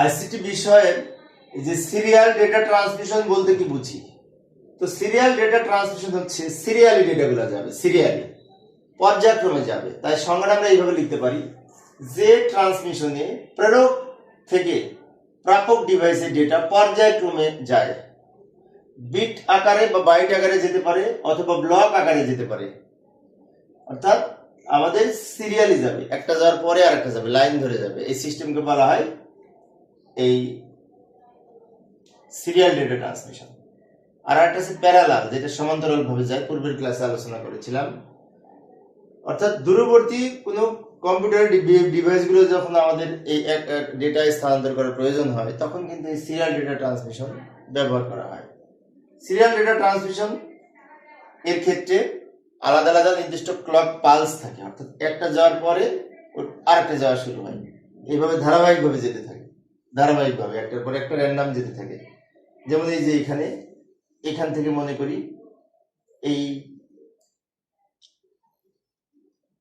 ICT বিষয়ের এই যে সিরিয়াল ডেটা ট্রান্সমিশন বলতে কি বুঝি? তো সিরিয়াল ডেটা ট্রান্সমিশন হচ্ছে সিরিয়ালি ডেটাগুলো যাবে সিরিয়ালি পর্যায়ক্রমে যাবে। তাই সংজ্ঞাটা আমরা এইভাবে লিখতে পারি। যে ট্রান্সমিশনে প্রেরক থেকে প্রাপক ডিভাইসের ডেটা পর্যায়ক্রমে যায় বিট আকারে বা বাইট আকারে যেতে পারে অথবা ব্লক আকারে যেতে পারে। অর্থাৎ আমাদের সিরিয়ালি যাবে। একটা যাওয়ার পরে আর একটা যাবে লাইন ধরে যাবে। এই সিস্টেমকে বলা হয় এই সিরিয়াল ডেটা ট্রান্সমিশন আর একটা আছে প্যারালাল যেটা সমান্তরাল ভাবে যায়। পূর্বের ক্লাসে আলোচনা করেছিলাম। অর্থাৎ দূরবর্তী কোনো কম্পিউটার ডিভাইসগুলো যখন আমাদের এই ডেটা স্থানান্তর করার প্রয়োজন হয়, তখন কিন্তু এই সিরিয়াল ডেটা ট্রান্সমিশন ব্যবহার করা হয়। সিরিয়াল ডেটা ট্রান্সমিশন এর ক্ষেত্রে আলাদা আলাদা নির্দিষ্ট ক্লক পালস থাকে। অর্থাৎ একটা যাওয়ার পরে আরেকটা যাওয়া শুরু হয়। এইভাবে ধারাবাহিকভাবে যেতে থাকে। ধারাবাহিকভাবে, একটার পর একটা র্যান্ডাম যেতে থাকে। যেমন এই যে এখানে, এখান থেকে মনে করি এই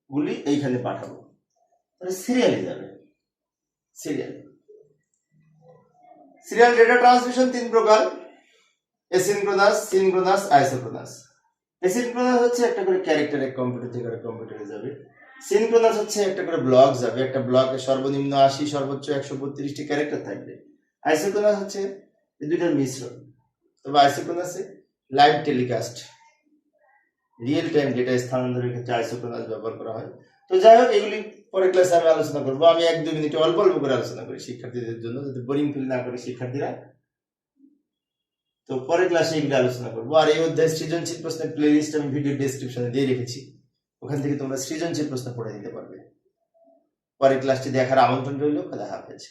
গুলি এইখানে পাঠাবো। তাহলে সিরিয়ালে যাবে। সিরিয়াল সিরিয়াল ডেটা ট্রান্সমিশন তিন প্রকার। এসিনক্রোনাস সিনক্রোনাস আইসোক্রোনাস এসিনক্রোনাস হচ্ছে একটা করে ক্যারেক্টার এক কম্পিউটার থেকে কম্পিউটারে যাবে। সিনক্রোনাস হচ্ছে একটা করে ব্লক যাবে, একটা ব্লকে সর্বনিম্ন আশি, সর্বোচ্চ একশো বত্রিশটি ক্যারেক্টার থাকবে। আইসোক্রোনাস হচ্ছে দুইটার মিশ্রণ। তবে আইসোক্রোনাসে live telecast real time data স্থানান্তরের ক্ষেত্রে আইসোক্রোনাস ব্যবহার করা হয়। তো যাই হোক, এগুলি পরে ক্লাসে আমি আলোচনা করব। আমি এক দুই মিনিটে অল্প অল্প করে আলোচনা করি শিক্ষার্থীদের জন্য, যাতে বোরিং ফিল না করে শিক্ষার্থীরা। তো পরের ক্লাসে এগুলো আলোচনা করব। আর এই অধ্যায় সৃজনশীল প্রশ্নের প্লে লিস্ট আমি ভিডিও ডেসক্রিপশনে দিয়ে রেখেছি। ওখান থেকে তোমরা সৃজনশীল প্রশ্ন পড়ে দিতে পারবে। পরের ক্লাসটি দেখার আমন্ত্রণ রইল, খোদা হাফেজ।